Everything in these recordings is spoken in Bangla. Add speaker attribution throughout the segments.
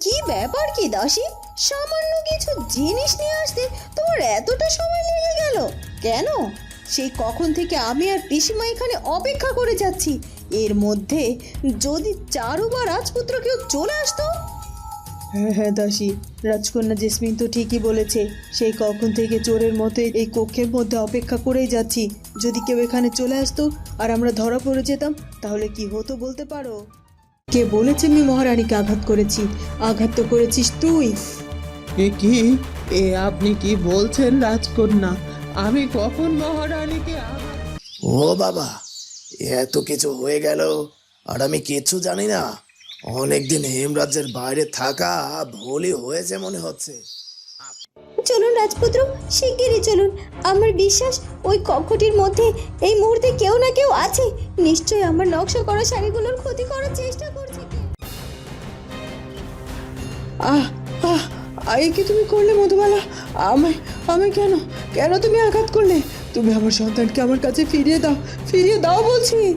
Speaker 1: কি ব্যাপার কি দাসী? সামান্য কিছু জিনিস নিয়ে আসতে তোমার এতটা সময় লেগে গেল? কেন? সেই কখন থেকে আমি আর পিসিমা এখানে অপেক্ষা করে যাচ্ছি। এর মধ্যে যদি চারু বা রাজপুত্র কেউ চলে আসতো? হ্যাঁ হ্যাঁ দাসী। রাজকন্যা জেসমিন তো ঠিকই বলেছে সেই কখন থেকে চোরের মতো এই কক্ষের মধ্যে অপেক্ষা করেই যাচ্ছি। যদি কেউ এখানে চলে আসতো আর আমরা ধরা পড়ে যেতাম, তাহলে কি হতো বলতে পারো? কে বলেছে আমি মহারানীকে আঘাত করেছি? আঘাত তো করেছিস তুই।
Speaker 2: এ কি? এ আপনি কি বলছেন রাজকন্যা? আমি কখন মহারানীকে
Speaker 3: ও বাবা এত কিছু হয়ে গেল আর আমি কিচ্ছু জানি না। অনেকদিন হেমরাজ্যের বাইরে থাকা ভুলই হয়েছে মনে হচ্ছে।
Speaker 1: চলুন রাজপুত্র শিগগিরই চলুন। আমার বিশ্বাস ওই কক্ষটির মধ্যে এই মুহূর্তে কেউ না কেউ আছে। নিশ্চয়ই আমার নকশা করা শাড়িগুলোর ক্ষতি করার চেষ্টা
Speaker 2: আহ আহ, আই, কি তুমি করলে মধুবালা আমায় আমি কেন? কেন তুমি আঘাত করলে? তুমি আমার সন্তানকে আমার কাছে ফিরিয়ে দাও ফিরিয়ে দাও বলছি।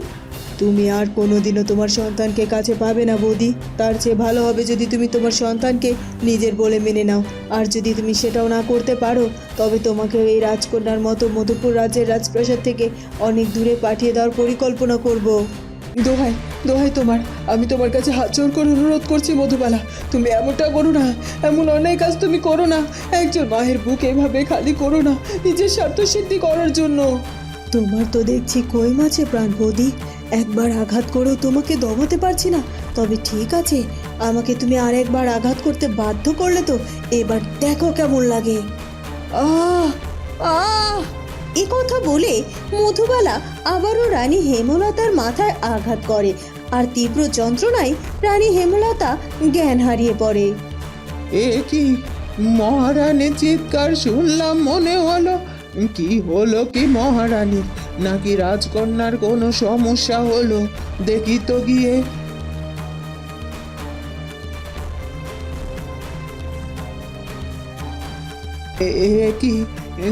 Speaker 1: তুমি আর কোনোদিনও তোমার সন্তানকে কাছে পাবে না, বৌদি। তার চেয়ে ভালো হবে যদি তুমি তোমার সন্তানকে নিজের বলে মেনে নাও। আর যদি তুমি সেটাও না করতে পারো, তবে তোমাকে এই রাজকন্যার মতো মধুপুর রাজ্যের রাজপ্রাসাদ থেকে অনেক দূরে পাঠিয়ে দেওয়ার পরিকল্পনা করব।
Speaker 2: দোহাই দোহাই তোমার। আমি তোমার কাছে হাত জোর করে অনুরোধ করছি মধুবালা তুমি এমনটা করো না, এমন অন্যায় কাজ তুমি করো না। একজন মায়ের বুক এভাবে খালি করো না, নিজের স্বার্থ সিদ্ধি করার জন্য।
Speaker 1: তোমার তো দেখছি কই মাছে প্রাণ বৌদি। একবার আঘাত করেও তোমাকে দমাতে পারছি না। তবে ঠিক আছে, আমাকে তুমি আর একবার আঘাত করতে বাধ্য করলে তো এবার দেখো কেমন লাগে। আহ আহ! এ কথা বলে মধুবালা আবারও রানী হেমলতার মাথায় আঘাত করে আর তীব্র যন্ত্রণায় রানী হেমলতা জ্ঞান হারিয়ে পড়ে।
Speaker 2: এ কি মহারানীর চিৎকার শুনলাম, মনে হলো কি হলো কি মহারানী? নাকি রাজকন্যার কোনো সমস্যা হলো? দেখি তো গিয়ে। এ কি?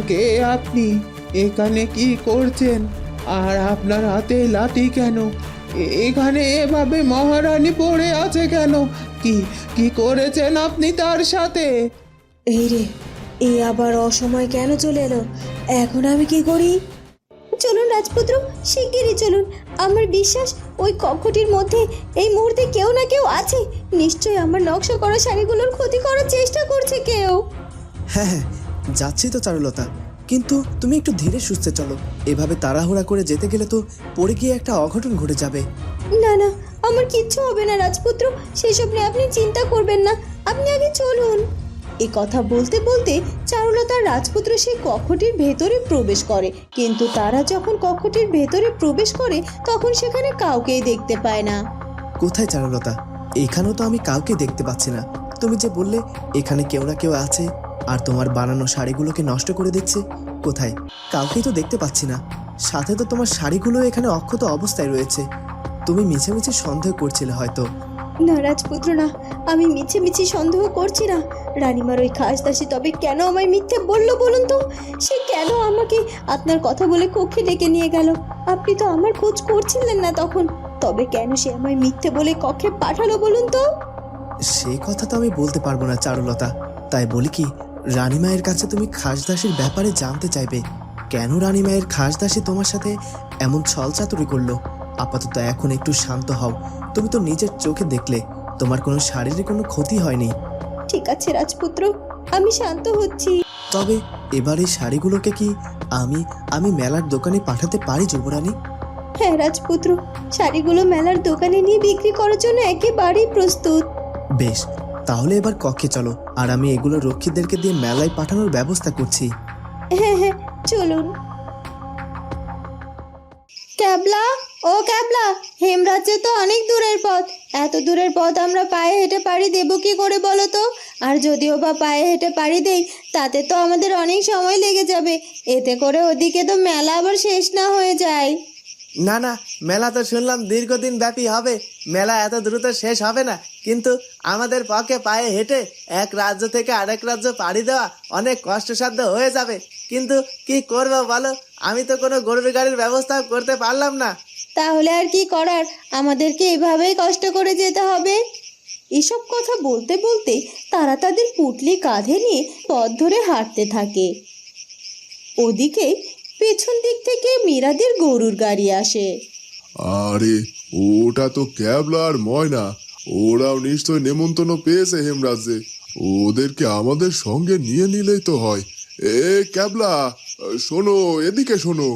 Speaker 2: কে আপনি? এখানে কি করছেন? আর আপনার হাতে লাঠি কেন? এ- এখানে এভাবে মহারানী পড়ে আছে কেন? কি কি করেছেন আপনি তার সাথে?
Speaker 1: এই রে এই আবার অসময় কেন চলে এলো? এখন আমি কি করি? চলুন রাজপুত্র শিগগিরই চলুন। আমার বিশ্বাস ওই কক্ষটির মধ্যে এই মুহূর্তে কেউ না কেউ আছে। নিশ্চয়ই আমার নকশা করা শাড়িগুলোর ক্ষতি করার চেষ্টা করছে কেউ।
Speaker 3: হ্যাঁ হ্যাঁ যাচ্ছি তো চারুলতা। কিন্তু তুমি একটু ধীরে সুস্থে চলো। এভাবে তাড়াহুড়া করে যেতে গেলে তো পড়ে গিয়ে একটা অঘটন ঘটে যাবে।
Speaker 1: না না আমার কিচ্ছু হবে না রাজপুত্র। সেসব নিয়ে আপনি চিন্তা করবেন না। আপনি আগে চলুন। এ কথা বলতে বলতে চারুলতা রাজপুত্র সেই কক্ষটির ভেতরে প্রবেশ করে। কিন্তু তারা যখন কক্ষটির ভেতরে প্রবেশ করে তখন সেখানে কাউকেই দেখতে পায় না।
Speaker 3: কোথায় চারুলতা? এখানেও তো আমি কাউকে দেখতে পাচ্ছি না। তুমি যে বললে এখানে কেউ না কেউ আছে। আর তোমার বানানো শাড়িগুলোকে নষ্ট করে দিচ্ছে? কোথায়? কাউকেই তো দেখতে পাচ্ছি না। সাথে তো তোমার শাড়িগুলো এখানে অক্ষত অবস্থায় রয়েছে। তুমি মিছে মিছে সন্দেহ করছিলে হয়তো।
Speaker 1: না রাজপুত্র না। আমি মিছে মিছে সন্দেহ করছি না। রানীমার ওই খাস দাসী তবে কেন আমায় মিথ্যে বলল বলুন তো? সে কেন আমাকে আপনার কথা বলে কক্ষে ডেকে নিয়ে গেল? আপনি তো আমার খোঁজ করছিলেন না তখন। তবে কেন সে আমায় মিথ্যে বলে কক্ষে পাঠালো বলুন তো?
Speaker 3: সেই কথা তো আমি বলতে পারব না চারুলতা। তাই বলি কি রানীমায়ের কাছে তুমি খাসদাসীর ব্যাপারে জানতে চাইবে। কেন রানীমায়ের খাসদাসী তোমার সাথে এমন ছলচাতুরি করল? আপাতত এখন একটু শান্ত হও। তুমি তো নিজের চোখে দেখলে। তোমার কোনো শারীরিক কোনো ক্ষতি হয়নি।
Speaker 1: ঠিক আছে রাজপুত্র। আমি শান্ত হচ্ছি।
Speaker 3: তবে এবার এই শাড়িগুলোকে কি আমি আমি মেলার দোকানে পাঠাতে পারি যুবরানী?
Speaker 1: হ্যাঁ রাজপুত্র। শাড়িগুলো মেলার দোকানে নিয়ে বিক্রি করার জন্য একেবারেই প্রস্তুত।
Speaker 3: বেশ তাহলে এবার কক্ষে চলো। আর আমি এগুলো রক্ষীদেরকে দিয়ে মেলায় পাঠানোর ব্যবস্থা করছি।
Speaker 1: হ্যাঁ হ্যাঁ চলুন। ক্যাবলা? ও ক্যাবলা হেমরাজ্যে তো অনেক দূরের পথ। এত দূরের পথ আমরা পায়ে হেঁটে পাড়ি দেবো কি করে বলো তো? আর যদিও বা পায়ে হেঁটে পাড়ি দেই তাতে তো আমাদের অনেক সময় লেগে যাবে। এতে করে ওদিকে তো মেলা আবার শেষ না হয়ে যায়।
Speaker 3: না না মেলা তো শুনলাম দীর্ঘদিন ব্যাপী হবে। মেলা এত দ্রুত শেষ হবে না। কিন্তু আমাদের পক্ষে পায়ে হেঁটে এক রাজ্য থেকে আরেক রাজ্য পাড়ি দেওয়া অনেক কষ্টসাধ্য হয়ে যাবে। কিন্তু কি করব বলো? আমি তো কোনো গরুর গাড়ির ব্যবস্থা করতে পারলাম না।
Speaker 1: তাহলে আর কি করার? আমাদেরকে এভাবেই কষ্ট করে যেতে হবে। এসব কথা বলতে বলতে তারা তাদের পুটলি কাঁধে নিয়ে পথ ধরে হাঁটতে থাকে। ওদিকে পেছন দিক থেকে মীরাদের গরুর গাড়ি আসে।
Speaker 4: আরে ওটা তো ক্যাবলা আর ময়না। ওরাও নিশ্চয় নেমন্তন্ন পেয়েছে হেমরাজে ওদেরকে আমাদের সঙ্গে নিয়ে নিলেই তো হয়। এ ক্যাবলা শোনো এদিকে শোনো।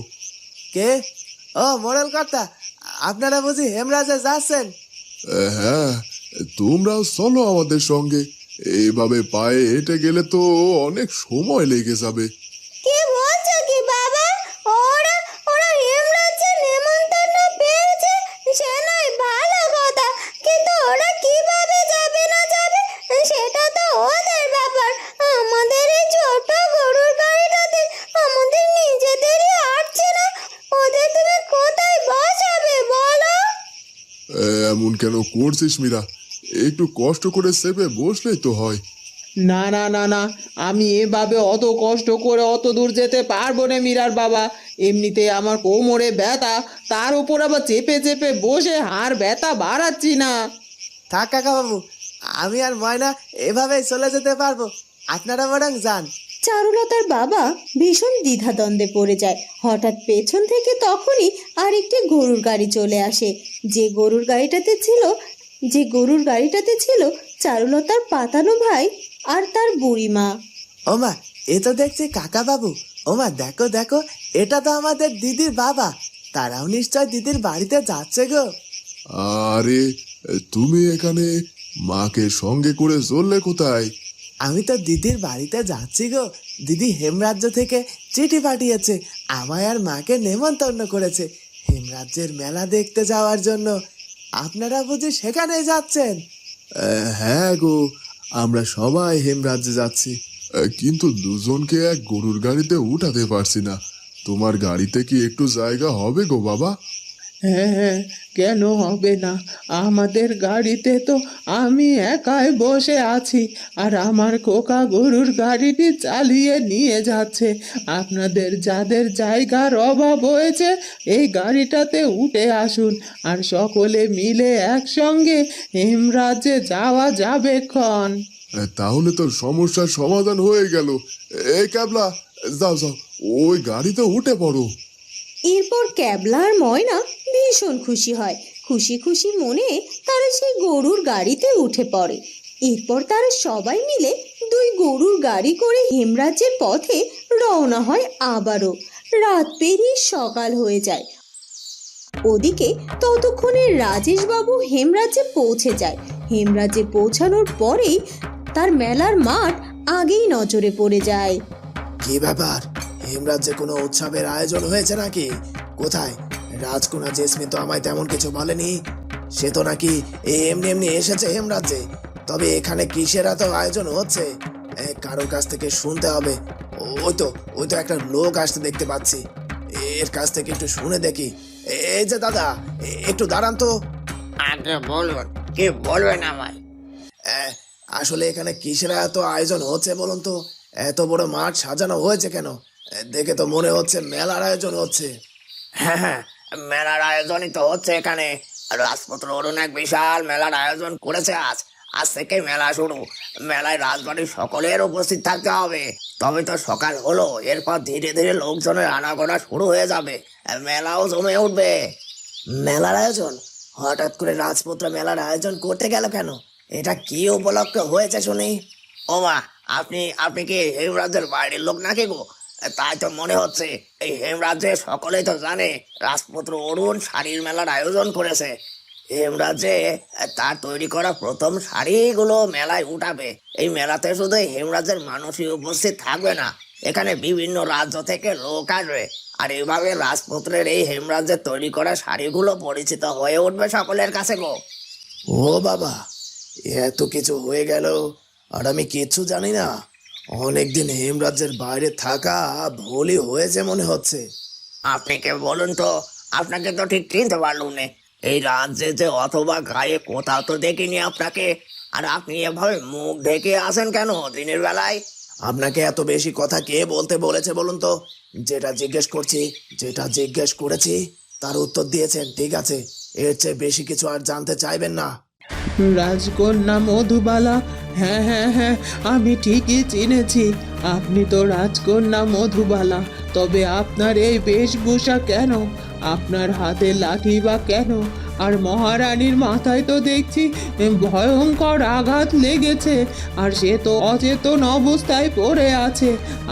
Speaker 5: কে? ও মোড়ল কর্তা আপনারা বুঝি হেমরাজে যাচ্ছেন?
Speaker 4: হ্যাঁ তোমরাও চলো আমাদের সঙ্গে। এইভাবে পায়ে হেঁটে গেলে তো অনেক সময় লেগে যাবে
Speaker 1: কে বলছো কি বাবা ওরা ওরা হেমরাজ্যে নেমন্তন্ন পেয়েছে সে নয় ভালো কথা কিন্তু ওরা কীভাবে যাবে না যাবে সেটা তো ওদের ব্যাপার আমাদের এই ছোট গরুর গাড়িটাতে আমাদের নিজেদেরই আটছে না ওদের তুমি কোথায় বসাবে বলো
Speaker 4: এ, এমন কেন করছিস মীরা? একটু কষ্ট করে চেপে বসলেই তো হয়।
Speaker 6: না না না না আমি এভাবে অত কষ্ট করে অত দূর যেতে পারব না মীরার বাবা। এমনিতে আমার কোমরে ব্যথা তার উপর আবার চেপে চেপে বসে হাড় ব্যথা বাড়াচ্ছি না।
Speaker 5: থাক কাকা বাবু আমি আর ময়না এভাবেই চলে যেতে পারব। আপনারা বরং যান।
Speaker 1: চারুলতার বাবা ভীষণ দ্বিধাদ্বন্দ্বে পড়ে যায়। হঠাৎ পেছন থেকে তখনই আরেকটি গরুর গাড়ি চলে আসে। যে গরুর গাড়িটাতে ছিল যে গরুর গাড়িটাতে ছিল চারুলতার পাতানো ভাই আর তার বুড়ি বুড়িমা।
Speaker 5: ওমা এ তো দেখছি কাকা বাবু ওমা দেখো দেখো এটা তো আমাদের দিদির বাবা। তারাও নিশ্চয় দিদির বাড়িতে যাচ্ছে গো।
Speaker 4: আরে তুমি এখানে মাকে সঙ্গে করে চললে কোথায়?
Speaker 5: আমি তো দিদির বাড়িতে যাচ্ছি গো। দিদি হেমরাজ্য থেকে চিঠি পাঠিয়েছে, আমায় আর মাকে নেমন্তন্ন করেছে, হেমরাজ্যের মেলা দেখতে যাওয়ার জন্য। আপনারা বুঝি সেখানে যাচ্ছেন?
Speaker 4: হ্যাঁ গো, আমরা সবাই হেমরাজ্যে যাচ্ছি। কিন্তু দুজনকে এক গরুর গাড়িতে উঠাতে পারছি না। তোমার গাড়িতে কি একটু জায়গা হবে গো বাবা?
Speaker 6: হ্যাঁ হ্যাঁ কেন হবে না? আমাদের গাড়িতে তো আমি একাই বসে আছি আর আমার কোকা গরুর গাড়িটি চালিয়ে নিয়ে যাচ্ছে। আপনাদের যাদের জায়গার অভাব হয়েছে, এই গাড়িটাতে উঠে আসুন আর সকলে মিলে একসঙ্গে হেমরাজ্যে যাওয়া যাবে ক্ষণ।
Speaker 4: তাহলে তো সমস্যার সমাধান হয়ে গেল। এই ক্যাবলা, যাও যাও, ওই গাড়িতে উঠে পড়ো।
Speaker 1: এরপর ক্যাবলার ময়না ভীষণ খুশি হয়। খুশি খুশি মনে তারা সেই গরুর গাড়িতে উঠে পড়ে। এরপর তারা সবাই মিলে দুই গরুর গাড়ি করে হেমরাজ্যের পথে রওনা হয় আবারও। রাত পেরিয়ে সকাল হয়ে যায়। ওদিকে ততক্ষণে রাজেশবাবু হেমরাজ্যে পৌঁছে যায়। হেমরাজ্যে পৌঁছানোর পরেই তার মেলার মাঠ আগেই নজরে পড়ে যায়।
Speaker 5: কি ব্যাপার? হেমরাজ্যে কোনো উৎসবের আয়োজন হয়েছে নাকি? কোথায়? রাজকুমার জেসমিন তো আমায় তেমন কিছু বলেনি। সে তো নাকি এমনি এমনি এসেছে হেমরাজ্যে তবে এখানে কিসের এত আয়োজন হচ্ছে? কারোর কাছ থেকে শুনতে হবে। ওই তো ওই তো একটা লোক আসতে দেখতে পাচ্ছি। এর কাছ থেকে একটু শুনে দেখি। এই যে দাদা একটু দাঁড়ান তো।
Speaker 7: আগে বলুন কি বলবেন আমায়?
Speaker 5: আসলে এখানে কিসের এত আয়োজন হচ্ছে বলুন তো? এত বড় মাঠ সাজানো হয়েছে কেন? দেখে তো মনে হচ্ছে মেলার আয়োজন হচ্ছে।
Speaker 7: হ্যাঁ হ্যাঁ মেলার আয়োজনই তো হচ্ছে এখানে। রাজপুত্র অরুণ এক বিশাল মেলার আয়োজন করেছে আজ। আজ থেকে মেলা শুরু। মেলায় রাজবাড়ির সকলের উপস্থিত থাকতে হবে। তবে তো সকাল হলো এরপর ধীরে ধীরে লোকজনের আনাগোনা শুরু হয়ে যাবে। মেলাও জমে উঠবে। মেলার আয়োজন? হঠাৎ করে রাজপুত্র মেলার আয়োজন করতে গেল কেন? এটা কি উপলক্ষে হয়েছে শুনি? ওমা আপনি আপনি কি হেমরাজের বাইরের লোক নাকি গো? তাই তো মনে হচ্ছে, এই হেমরাজ্যে সকলেই তো জানে, রাজপুত্র অরুণ শাড়ির মেলার আয়োজন করেছে। হেমরাজ্যে, তার তৈরি করা প্রথম শাড়িগুলো মেলায় উঠাবে। এই মেলাতে শুধু এই হেমরাজ্যের মানুষই উপস্থিত থাকবে না, এখানে বিভিন্ন রাজ্য থেকে লোক আসবে। আর এইভাবে রাজপুত্রের এই হেমরাজ্যের তৈরি করা শাড়িগুলো পরিচিত হয়ে উঠবে সকলের কাছে গো।
Speaker 5: ও বাবা, এত কিছু হয়ে গেল, আর আমি কিচ্ছু জানি না। অনেকদিন হেমরাজ্যের বাইরে থাকা ভুলই হয়েছে মনে হচ্ছে।
Speaker 7: আপনি কে বলুন তো? আপনাকে তো ঠিক চিনতে পারলুম না। এই রাজ্যে যে অথবা গায়ে কোথাও তো দেখিনি আপনাকে। আর আপনি এভাবে মুখ ঢেকে আসেন কেন দিনের বেলায়?
Speaker 5: আপনাকে এত বেশি কথা কে বলতে বলেছে বলুন তো? যেটা জিজ্ঞেস করছি যেটা জিজ্ঞেস করেছি তার উত্তর দিয়েছেন ঠিক আছে। এর চেয়ে বেশি কিছু আর জানতে চাইবেন না।
Speaker 6: রাজকন্যা মধুবালা হ্যাঁ হ্যাঁ হ্যাঁ আমি ঠিকই চিনেছি। আপনি তো রাজকন্যা মধুবালা তবে আপনার এই বেশভূষা কেন? আপনার হাতে লাঠি বা কেন? আর মহারানীর মাথায় তো দেখছি ভয়ঙ্কর আঘাত লেগেছে আর সে তো অচেতন অবস্থায় পড়ে আছে।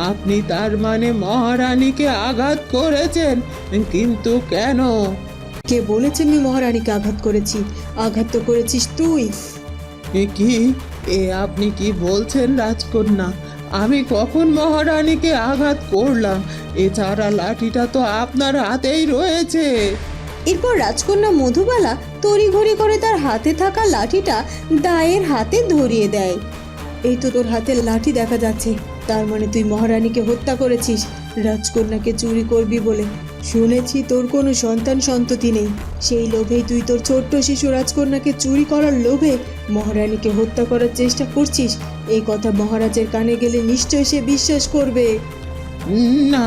Speaker 6: আপনি তার মানে মহারানীকে আঘাত করেছেন কিন্তু কেন?
Speaker 2: কে বলেছে আমি মহারানীকে আঘাত করেছি? আঘাত তো করেছিস তুই।
Speaker 6: কি? এ আপনি কি বলছেন রাজকন্যা? আমি কখন মহারানীকে আঘাত করলাম? এছাড়া লাঠিটা তো আপনার হাতেই রয়েছে।
Speaker 2: এরপর রাজকন্যা মধুবালা তড়িঘড়ি করে তার হাতে থাকা লাঠিটা দায়ের হাতে ধরিয়ে দেয়। এই তো তোর হাতে লাঠি দেখা যাচ্ছে। তার মানে তুই মহারানীকে হত্যা করেছিস। রাজকন্যাকে চুরি করবি বলে শুনেছি তোর কোনো সন্তান সন্ততি নেই। সেই লোভেই তুই তোর ছোট্ট শিশু রাজকন্যাকে চুরি করার লোভে মহারানীকে হত্যা করার চেষ্টা করছিস। এই কথা মহারাজের কানে গেলে নিশ্চয়ই সে বিশ্বাস করবে।
Speaker 6: না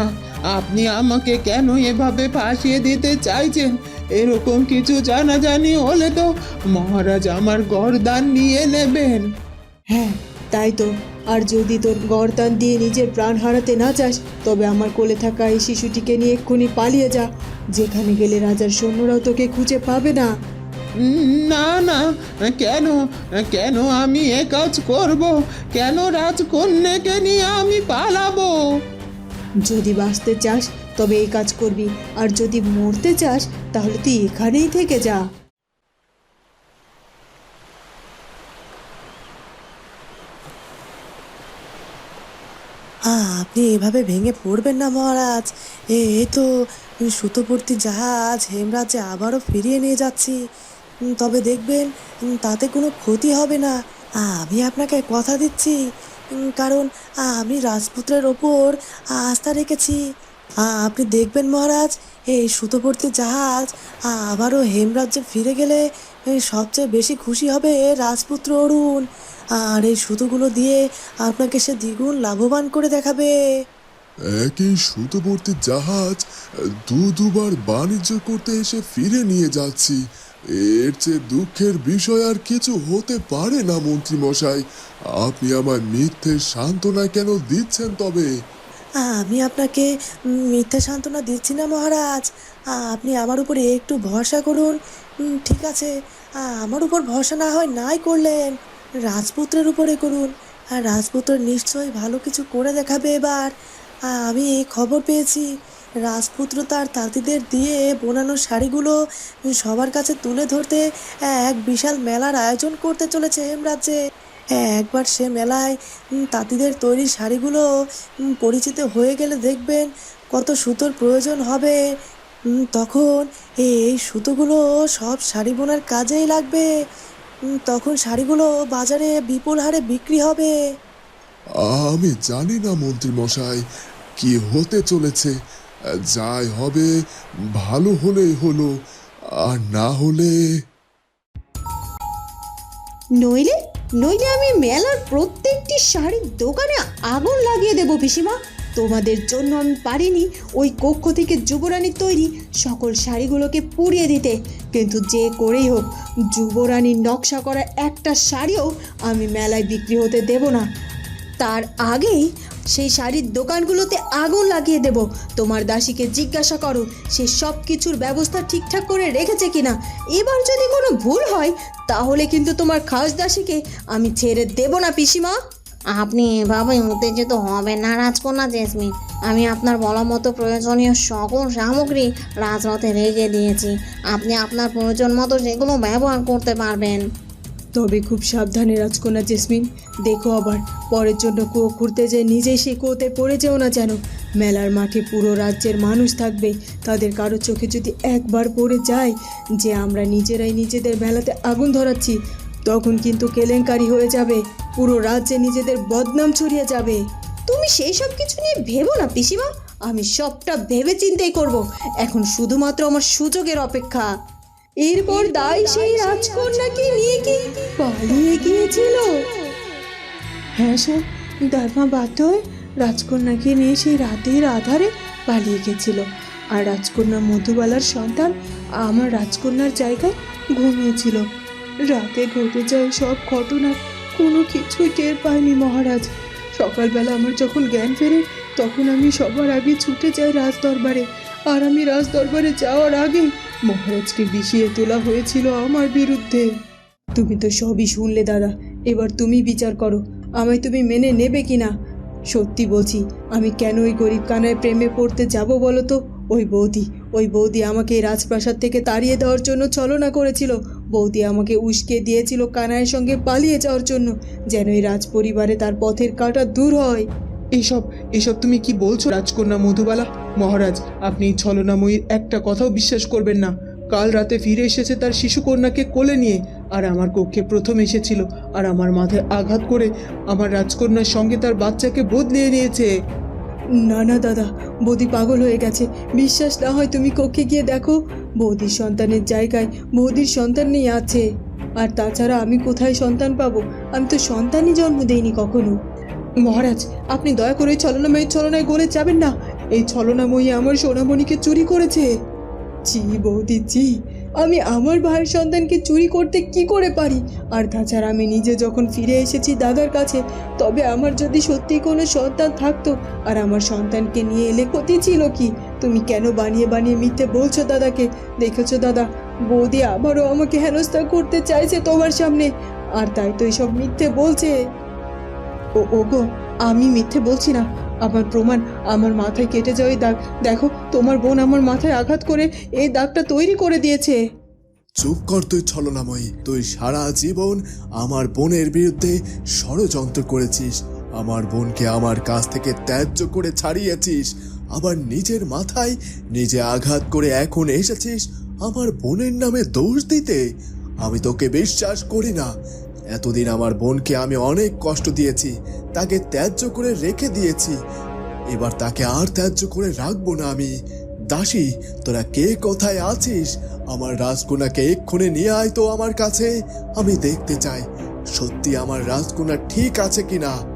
Speaker 6: আপনি আমাকে কেন এভাবে ফাঁসিয়ে দিতে চাইছেন? এরকম কিছু জানাজানি হলে তো মহারাজ আমার গরদান নিয়ে নেবেন।
Speaker 2: হ্যাঁ তাই তো আর যদি তোর গরদান দিয়ে নিজের প্রাণ হারাতে না চাস তবে আমার কোলে থাকা এই শিশুটিকে নিয়ে এক্ষুনি পালিয়ে যা। যেখানে গেলে রাজার সৈন্যরাও তোকে খুঁজে পাবে না।
Speaker 6: না না কেন কেন আমি এ কাজ করব? কেন রাজকন্যাকে নিয়ে আমি পালাবো?
Speaker 2: যদি বাঁচতে চাস তবে এই কাজ করবি আর যদি মরতে চাস তাহলে তুই এখানেই থেকে যা
Speaker 8: আহ, আপনি এভাবে ভেঙে পড়বেন না, মহারাজ। এ তো সুতোপূর্তি জাহাজ হেমরাজে আবারও ফিরিয়ে নিয়ে যাচ্ছি। তবে দেখবেন তাতে কোনো ক্ষতি হবে না। আমি আপনাকে কথা দিচ্ছি। কারণ আমি রাজপুত্রের ওপর আস্থা রেখেছি। আপনি দেখবেন, মহারাজ, এই সুতোপূর্তি জাহাজ আবারও হেমরাজ্যে ফিরে গেলে সবচেয়ে বেশি খুশি হবে রাজপুত্র অরুণ। আর এই সুতোগুলো দিয়ে আপনাকে সে দ্বিগুণ লাভবান করে দেখাবে।
Speaker 4: একই সুতোবর্তী জাহাজ দু দুবার বাণিজ্য করতে এসে ফিরে নিয়ে যাচ্ছি। এর চেয়ে দুঃখের বিষয় আর কিছু হতে পারে না মন্ত্রী মশাই আপনি আমার মিথ্যে সান্ত্বনা কেন দিচ্ছেন তবে?
Speaker 8: আমি আপনাকে মিথ্যা সান্ত্বনা দিচ্ছি না মহারাজ। আপনি আমার উপরে একটু ভরসা করুন। ঠিক আছে। আমার উপর ভরসা না হয় নাই করলেন। রাজপুত্রের উপরে করুন। আর রাজপুত্র নিশ্চয়ই ভালো কিছু করে দেখাবে এবার। আমি এই খবর পেয়েছি। রাজপুত্র তার তাঁতিদের দিয়ে বোনানো শাড়িগুলো সবার কাছে তুলে ধরতে এক বিশাল মেলার আয়োজন করতে চলেছে হেমরাজ্যে একবার সে মেলায় তাঁতিদের তৈরি শাড়িগুলো পরিচিত হয়ে গেলে দেখবেন কত সুতোর প্রয়োজন হবে। তখন এই সুতোগুলো সব শাড়ি বোনার কাজেই লাগবে। তখন শাড়িগুলো বাজারে বিপুল হারে বিক্রি হবে।
Speaker 4: আমি জানি না মন্ত্রী মশাই কি হতে চলেছে। যাই হবে ভালো হলেই হলো আর না হলে
Speaker 2: নইলে নইলে আমি মেলার প্রত্যেকটি শাড়ির দোকানে আগুন লাগিয়ে দেবো পিসিমা। তোমাদের জন্য আমি পারিনি ওই কক্ষ থেকে যুবরানীর তৈরি সকল শাড়িগুলোকে পুড়িয়ে দিতে। কিন্তু যে করেই হোক, যুবরানীর নকশা করা একটা শাড়িও আমি মেলায় বিক্রি হতে দেব না। তার আগেই সেই শাড়ির দোকানগুলোতে আগুন লাগিয়ে দেব। তোমার দাসীকে জিজ্ঞাসা করো, সে সব কিছুর ব্যবস্থা ঠিকঠাক করে রেখেছে কিনা? এবার যদি কোনো ভুল হয়, তাহলে কিন্তু তোমার খাস দাসীকে আমি ছেড়ে দেব না, পিসিমা।
Speaker 9: আপনি এভাবে উত্তেজিত হবেন না, রাজকন্যা জেসমিন। আমি আপনার বলা মতো প্রয়োজনীয় সকল সামগ্রী রাজরথে রেখে দিয়েছি। আপনি আপনার প্রয়োজন মতো সেগুলো ব্যবহার করতে পারবেন।
Speaker 2: তবে খুব সাবধানে, রাজকন্যা জেসমিন। দেখো আবার, পরের জন্য কুয়ো খুঁড়তে যে নিজেই সে কুয়োতে পড়ে যেও না যেন। মেলার মাঠে পুরো রাজ্যের মানুষ থাকবে। তাদের কারও চোখে যদি একবার পড়ে যায় যে আমরা নিজেরাই নিজেদের মেলাতে আগুন ধরাচ্ছি তখন কিন্তু কেলেঙ্কারি হয়ে যাবে। পুরো রাজ্যে নিজেদের বদনাম ছড়িয়ে যাবে। তুমি সেই সব কিছু নিয়ে ভেবো না পিসিমা। আমি সবটা ভেবে চিন্তাই করব। এখন শুধুমাত্র আমার সুযোগের অপেক্ষা। এরপর দাই সেই রাজকন্যাকে নিয়ে কি পালিয়ে গিয়েছিল? হ্যাঁ স্যার। দারমা বাধ্য হয়ে রাজকন্যাকে নিয়ে সেই রাতের আধারে পালিয়ে গেছিল। আর রাজকন্যা মধুবালার সন্তান আমার রাজকন্যার জায়গায় ঘুমিয়েছিল। রাতে ঘটে যায় সব ঘটনার কোনো কিছুই টের পাইনি মহারাজ। সকালবেলা আমার যখন জ্ঞান ফেরে, তখন আমি সবার আগে ছুটে যাই রাজ দরবারে আর আমি রাজ দরবারে যাওয়ার আগে মহারাজকে বিষিয়ে তোলা হয়েছিল আমার বিরুদ্ধে। তুমি তো সবই শুনলে দাদা, এবার তুমি বিচার করো, আমায় তুমি মেনে নেবে কিনা? সত্যি বলছি, আমি কেন ওই গরিব কানায় প্রেমে পড়তে যাব বলো তো? ওই বৌদি ওই বৌদি আমাকে রাজপ্রাসাদ থেকে তাড়িয়ে দেওয়ার জন্য ছলনা করেছিল। বৌদি আমাকে উস্কে দিয়েছিল কানায়ের সঙ্গে পালিয়ে যাওয়ার জন্য, যেন এই রাজ পরিবারে তার পথের কাটা দূর হয়। এসব এসব তুমি কি বলছো? রাজকন্যা মধুবালা, মহারাজ, আপনি ছলনাময়ীর একটা কথাও বিশ্বাস করবেন না। কাল রাতে ফিরে এসেছে তার শিশুকন্যাকে কোলে নিয়ে, আর আমার কক্ষে প্রথম এসেছিল, আর আমার মাথায় আঘাত করে আমার রাজকন্যার সঙ্গে তার বাচ্চাকে বদলিয়ে নিয়েছে। না না, দাদা, বৌদি পাগল হয়ে গেছে। বিশ্বাস না হয় তুমি কক্ষে গিয়ে দেখো। বৌদির সন্তানের জায়গায় বৌদির সন্তান নেই আছে। আর তাছাড়া আমি কোথায় সন্তান পাবো? আমি তো সন্তানই জন্ম দেইনি কখনো। মহারাজ, আপনি দয়া করে ছলনাময়ী ছলনায় গড়ে যাবেন না। এই ছলনাময়ী আমার সোনামণিকে চুরি করেছে। জি বৌদি জি আমি আমার ভাইয়ের সন্তানকে চুরি করতে কি করে পারি? আর তাছাড়া আমি নিজে যখন ফিরে এসেছি দাদার কাছে, তবে আমার যদি সত্যি কোনো সন্তান থাকতো, আর আমার সন্তানকে নিয়ে এলে ক্ষতি ছিল কি? তুমি কেন বানিয়ে বানিয়ে মিথ্যে বলছো দাদাকে? দেখেছ দাদা, বৌদি আবারও আমাকে হেনস্থা করতে চাইছে তোমার সামনে। আর তাই তো এসব মিথ্যে বলছে। ও, ওগো, আমি মিথ্যে বলছি না। আমার প্রমাণ আমার মাথায় কেটে যাওয়া এই দাগ। দেখো, তোমার বোন আমার মাথায় আঘাত করে এই দাগটা তৈরি করে দিয়েছে।
Speaker 3: চুপ কর তুই, ছলনাময়ী। তুই সারা জীবন আমার বোনের বিরুদ্ধে ষড়যন্ত্র করেছিস। আমার বোনকে আমার কাছ থেকে ত্যায্য করে ছাড়িয়েছিস। আবার নিজের মাথায় নিজে আঘাত করে এখন এসেছিস আমার বোনের নামে দোষ দিতে। আমি তোকে বিশ্বাস করি না। এতদিন আমার বোনকে আমি অনেক কষ্ট দিয়েছি, তাকে ত্যায্য করে রেখে দিয়েছি। এবার তাকে আর ত্যায্য করে রাখব না আমি। দাসী, তোরা কে কোথায় আছিস? আমার রাজকন্যাকে এক্ষুনি নিয়ে আয় তো আমার কাছে। আমি দেখতে চাই, সত্যি আমার রাজকন্যা ঠিক আছে কিনা।